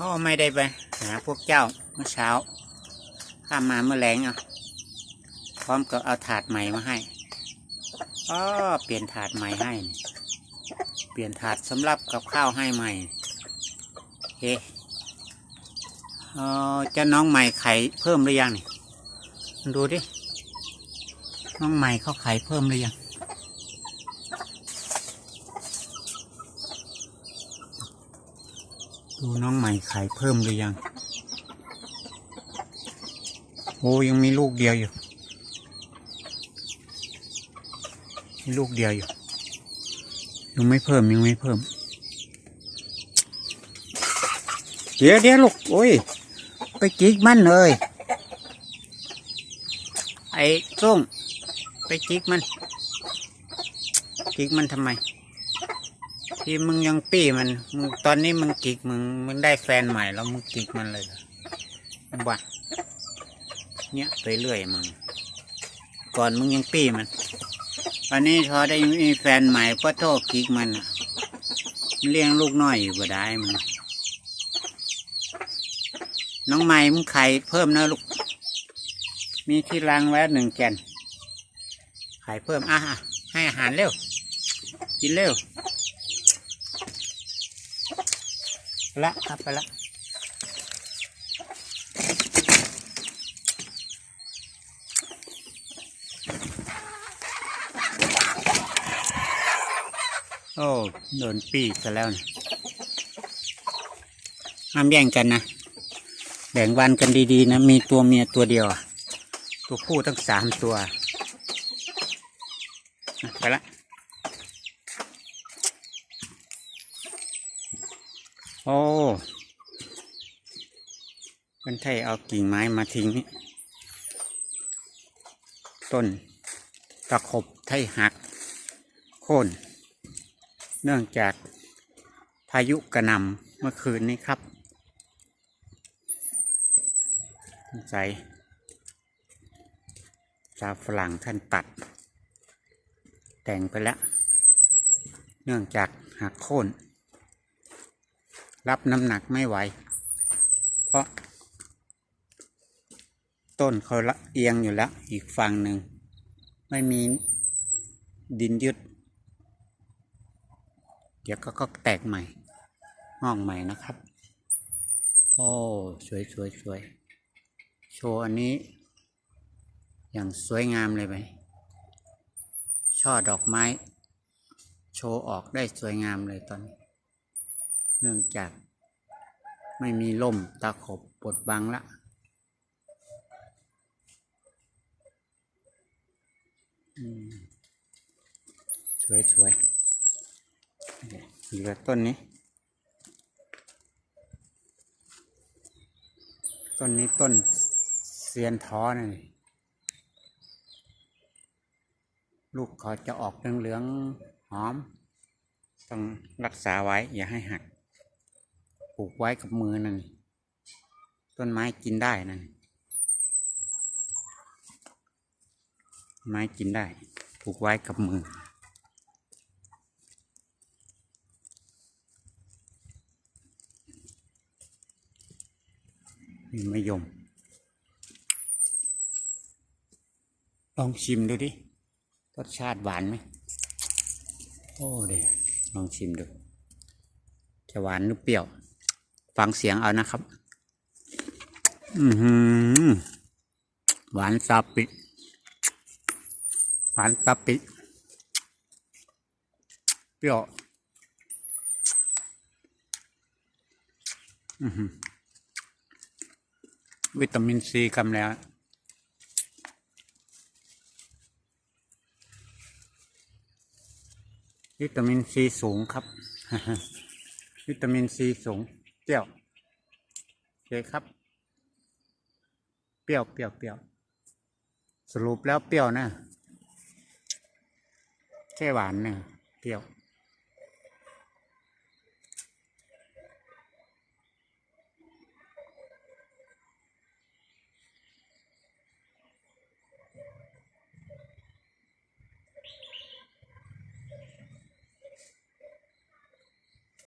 อ๋อไม่ได้ไปหาพวกเจ้าเมื่อเช้า ข้ามมาเมื่อแรงอะ พร้อมกับเอาถาดใหม่มาให้อ๋อเปลี่ยนถาดใหม่ให้ เปลี่ยนถาดสำหรับกับข้าวให้ใหม่เฮ้อ๋อจะน้องใหม่ไข่เพิ่มหรือยังนี่ดูดิ น้องใหม่เขาไข่เพิ่มหรือยัง ดูน้องใหม่ไข่เพิ่มหรือยัง โอ้ยังมีลูกเดียวอยู่ มีลูกเดียวอยู่ ยังไม่เพิ่มยังไม่เพิ่ม เดี๋ยวเดี๋ยวลูก โอ้ย ไปจิกมันเลย ไอ้ส้งไปจิกมันจิกมันทำไม ที่มึงยังปี้มันมึงตอนนี้มึงจิกมึงมึงได้แฟนใหม่แล้วมึงจิกมันเลยอบ้าเนี่ยไปเรื่อยมึงก่อนมึงยังปี้มันวันนี้พอได้มีแฟนใหม่ก็โทษจิกมันมเลี้ยงลูกน้อยอยู่บ่ได้มึงน้องใหม่มึงไข่เพิ่มนะลูก มีที่รังไว้หนึ่งแกนไข่เพิ่มอะให้อาหารเร็ว กินเร็ว ไป ละครับไปละโอ้โดนปีกซะแล้วนะห้ามแย่งกันนะ แบ่งวันกันดีๆนะ มีตัวเมียตัวเดียว ตัวผู้ทั้งสามตัว ไปละ โอ้เป็นไทยเอากิ่งไม้มาทิ้งนี่ต้นตะขบไทยหัก โค่น เนื่องจากพายุกระหนำเมื่อคืนนี้ครับใจชาวฝรั่งท่านตัด แต่งไปแล้ว เนื่องจากหักโค่น รับน้ำหนักไม่ไหว เพราะ ต้นเขาละเอียงอยู่แล้ว อีกฝั่งหนึ่ง ไม่มีดินยึด เดี๋ยวก็ก็แตกใหม่งอกใหม่นะครับ โอ้ สวยสวยสวยโชว์อันนี้ อย่างสวยงามเลยไหมช่อดอกไม้ โชว์ออกได้สวยงามเลยตอนนี้ เนื่องจากไม่มีล่มตาขบปดบังละ สวยสวยเหลือต้นนี้ ต้นนี้ต้นเซียนท้อนะนี่ ลูกเขาจะออกเหลืองๆหอม ต้องรักษาไว้อย่าให้หัก ปลูกไว้กับมือนั่นต้นไม้กินได้นั่นไม้กินได้ปลูกไว้กับมือนี่มะยม ลองชิมดูดิรสชาติหวานไหมโอ้เดี๋ยวลองชิมดู จะหวานหรือเปรี้ยว ฟังเสียงเอานะครับ อือหือหวานสับปิหวานสับปิเปรี้ยวอือหือวิตามินซีกำแล้ววิตามินซีสูงครับ วิตามินซีสูงเปรี้ยว เคครับ เปรี้ยวเปรี้ยวเปรี้ยวสรุปแล้วเปรี้ยวนะแค่หวานเนี่ยเปรี้ยว